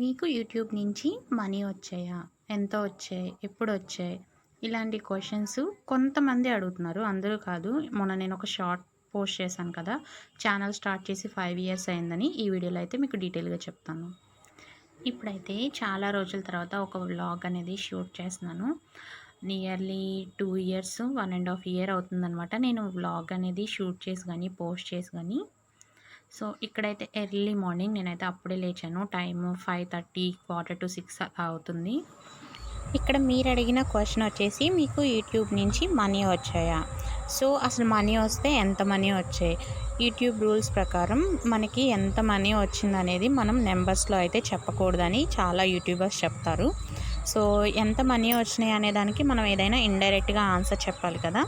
మీకు యూట్యూబ్ నుంచి మనీ వచ్చాయా? ఎంత వచ్చాయి? ఎప్పుడు వచ్చాయి? ఇలాంటి క్వశ్చన్స్ కొంతమంది అడుగుతున్నారు. అందరూ కాదు. మొన్న నేను ఒక షార్ట్ పోస్ట్ చేశాను కదా. ఛానల్ స్టార్ట్ చేసి ఫైవ్ ఇయర్స్ అయిందని ఈ వీడియోలో అయితే మీకు డీటెయిల్గా చెప్తాను. ఇప్పుడైతే చాలా రోజుల తర్వాత ఒక వ్లాగ్ అనేది షూట్ చేస్తున్నాను. Nearly two years one and half year అవుతుందనమాట నేను వ్లాగ్ అనేది షూట్ చేసి కానీ పోస్ట్ చేసి కానీ సో ఇక్కడైతే ఎర్లీ మార్నింగ్ నేనైతే అప్పుడే లేచాను. Time five thirty quarter to six అవుతుంది. ఇక్కడ మీరు అడిగిన క్వశ్చన్ వచ్చేసి మీకు యూట్యూబ్ నుంచి మనీ వచ్చాయా? సో అసలు మనీ వస్తే ఎంత మనీ వచ్చాయి? యూట్యూబ్ రూల్స్ ప్రకారం మనకి ఎంత మనీ వచ్చిందనేది మనం నెంబర్స్లో అయితే చెప్పకూడదని చాలా యూట్యూబర్స్ చెప్తారు. సో ఎంత మనీ వచ్చినాయి అనే దానికి మనం ఏదైనా ఇండైరెక్ట్గా ఆన్సర్ చెప్పాలి కదా.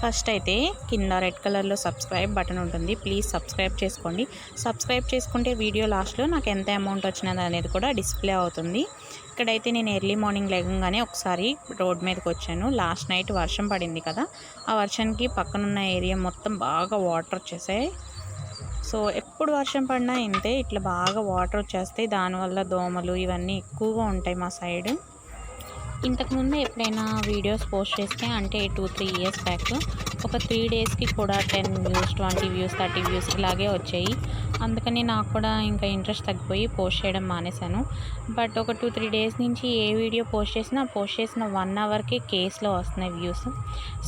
ఫస్ట్ అయితే కింద రెడ్ కలర్లో సబ్స్క్రైబ్ బటన్ ఉంటుంది. ప్లీజ్ సబ్స్క్రైబ్ చేసుకోండి. సబ్స్క్రైబ్ చేసుకుంటే వీడియో లాస్ట్లో నాకు ఎంత అమౌంట్ వచ్చినది అనేది కూడా డిస్ప్లే అవుతుంది. ఇక్కడైతే నేను ఎర్లీ మార్నింగ్ లేగంగానే ఒకసారి రోడ్ మీదకి వచ్చాను. లాస్ట్ నైట్ వర్షం పడింది కదా. ఆ వర్షానికి పక్కనున్న ఏరియా మొత్తం బాగా వాటర్ వచ్చేసాయి. సో ఎప్పుడు వర్షం పడినా ఇంతే ఇట్లా బాగా వాటర్ వచ్చేస్తాయి. దానివల్ల దోమలు ఇవన్నీ ఎక్కువగా ఉంటాయి మా సైడ్. ఇంతకుముందు ఎప్పుడైనా వీడియోస్ పోస్ట్ చేస్తే అంటే టూ త్రీ ఇయర్స్ బ్యాక్ ఒక త్రీ డేస్కి కూడా ten views twenty views thirty views ఇలాగే వచ్చాయి. అందుకని నాకు కూడా ఇంకా ఇంట్రెస్ట్ తగ్గిపోయి పోస్ట్ చేయడం మానేశాను. బట్ ఒక టూ త్రీ డేస్ నుంచి ఏ వీడియో పోస్ట్ చేసినా పోస్ట్ చేసిన వన్ అవర్కే కేసులో వస్తున్నాయి వ్యూస్.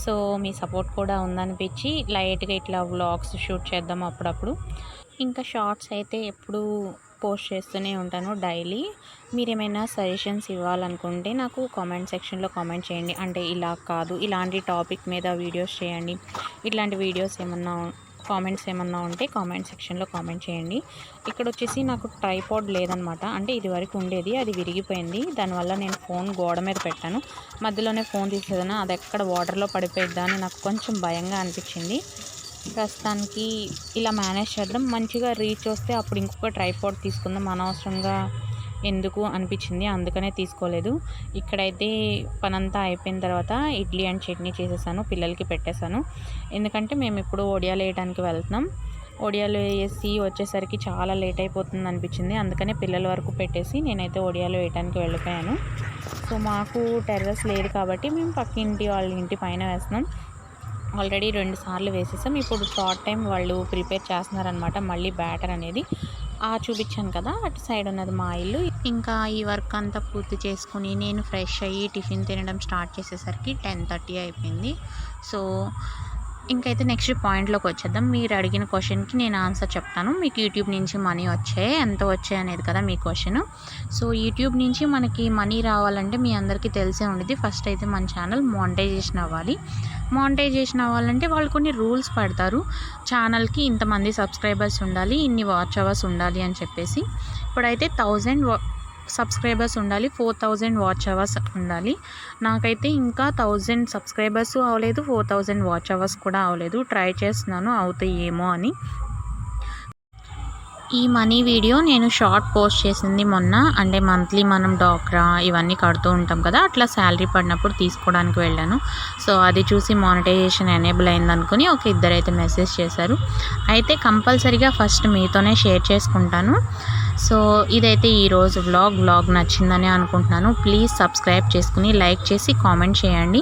సో మీ సపోర్ట్ కూడా ఉందనిపించి లైట్గా ఇట్లా వ్లాగ్స్ షూట్ చేద్దాం అప్పుడప్పుడు. ఇంకా షార్ట్స్ అయితే ఎప్పుడు పోస్ట్ చేస్తూనే ఉంటాను డైలీ. మీరు ఏమైనా సజెషన్స్ ఇవ్వాలనుకుంటే నాకు కామెంట్ సెక్షన్లో కామెంట్ చేయండి. అంటే ఇలా కాదు ఇలాంటి టాపిక్ మీద వీడియోస్ చేయండి. ఇట్లాంటి వీడియోస్ ఏమన్నా కామెంట్స్ ఏమన్నా ఉంటే కామెంట్ సెక్షన్లో కామెంట్ చేయండి. ఇక్కడ వచ్చేసి నాకు ట్రైపాడ్ లేదనమాట. అంటే ఇది వరకు ఉండేది అది విరిగిపోయింది. దానివల్ల నేను ఫోన్ గోడ మీద పెట్టాను. మధ్యలోనే ఫోన్ తీసేదన అది ఎక్కడ వాటర్లో పడిపోయిద్దా అని నాకు కొంచెం భయంగా అనిపించింది. ప్రస్తుతానికి ఇలా మేనేజ్ చేద్దాం. మంచిగా రీచ్ వస్తే అప్పుడు ఇంకొక ట్రైపాడ్ తీసుకుందాం. అనవసరంగా ఎందుకు అనిపించింది అందుకనే తీసుకోలేదు. ఇక్కడైతే పనంతా అయిపోయిన తర్వాత ఇడ్లీ అండ్ చట్నీ చేసేసాను. పిల్లలకి పెట్టేశాను. ఎందుకంటే మేము ఇప్పుడు ఒడియాలు వేయడానికి వెళ్తున్నాం. ఒడియాలు వేసి వచ్చేసరికి చాలా లేట్ అయిపోతుంది అనిపించింది. అందుకనే పిల్లల వరకు పెట్టేసి నేనైతే ఒడియాలు వేయడానికి వెళ్ళిపోయాను. సో మాకు టెర్రస్ లేదు కాబట్టి మేము పక్కింటి వాళ్ళ ఇంటి పైన వేస్తున్నాం. ఆల్రెడీ రెండు సార్లు వేసేసాం. ఇప్పుడు థర్డ్ టైం వాళ్ళు ప్రిపేర్ చేస్తున్నారనమాట మళ్ళీ బ్యాటర్ అనేది. ఆ చూపించాను కదా అటు సైడ్ ఉన్నది మా ఇల్లు. ఇంకా ఈ వర్క్ అంతా పూర్తి చేసుకుని నేను ఫ్రెష్ అయ్యి టిఫిన్ తినడం స్టార్ట్ చేసేసరికి టెన్ థర్టీ అయిపోయింది. సో ఇంకైతే నెక్స్ట్ పాయింట్లోకి వచ్చేద్దాం. మీరు అడిగిన క్వశ్చన్కి నేను ఆన్సర్ చెప్తాను. మీకు యూట్యూబ్ నుంచి మనీ వచ్చాయి ఎంత వచ్చాయి అనేది కదా మీ క్వశ్చన్ సో యూట్యూబ్ నుంచి మనకి మనీ రావాలంటే మీ అందరికీ తెలిసే ఉండేది ఫస్ట్ అయితే మన ఛానల్ మానిటైజేషన్ అవ్వాలి. మానిటైజేషన్ అవ్వాలంటే వాళ్ళు కొన్ని రూల్స్ పెడతారు. ఛానల్కి ఇంతమంది సబ్స్క్రైబర్స్ ఉండాలి ఇన్ని వాచ్ అవర్స్ ఉండాలి అని చెప్పేసి. ఇప్పుడైతే థౌజండ్ సబ్స్క్రైబర్స్ ఉండాలి ఫోర్ థౌజండ్ వాచ్ అవర్స్ ఉండాలి. నాకైతే ఇంకా థౌజండ్ సబ్స్క్రైబర్స్ అవ్వలేదు ఫోర్ థౌజండ్ వాచ్ అవర్స్ కూడా అవ్వలేదు ట్రై చేస్తున్నాను అవుతాయేమో అని. ఈ మనీ వీడియో నేను షార్ట్ పోస్ట్ చేసింది మొన్న. అంటే మంత్లీ మనం డాక్రా ఇవన్నీ కడుతూ ఉంటాం కదా అట్లా శాలరీ పడినప్పుడు తీసుకోవడానికి వెళ్ళాను. సో అది చూసి మానిటైజేషన్ ఎనేబుల్ అయిందనుకుని ఒక ఇద్దరైతే మెసేజ్ చేశారు. అయితే కంపల్సరీగా ఫస్ట్ మీతోనే షేర్ చేసుకుంటాను. సో ఇదైతే ఈరోజు వ్లాగ్ వ్లాగ్ నచ్చిందని అనుకుంటున్నాను. ప్లీజ్ సబ్స్క్రైబ్ చేసుకుని లైక్ చేసి కామెంట్ చేయండి.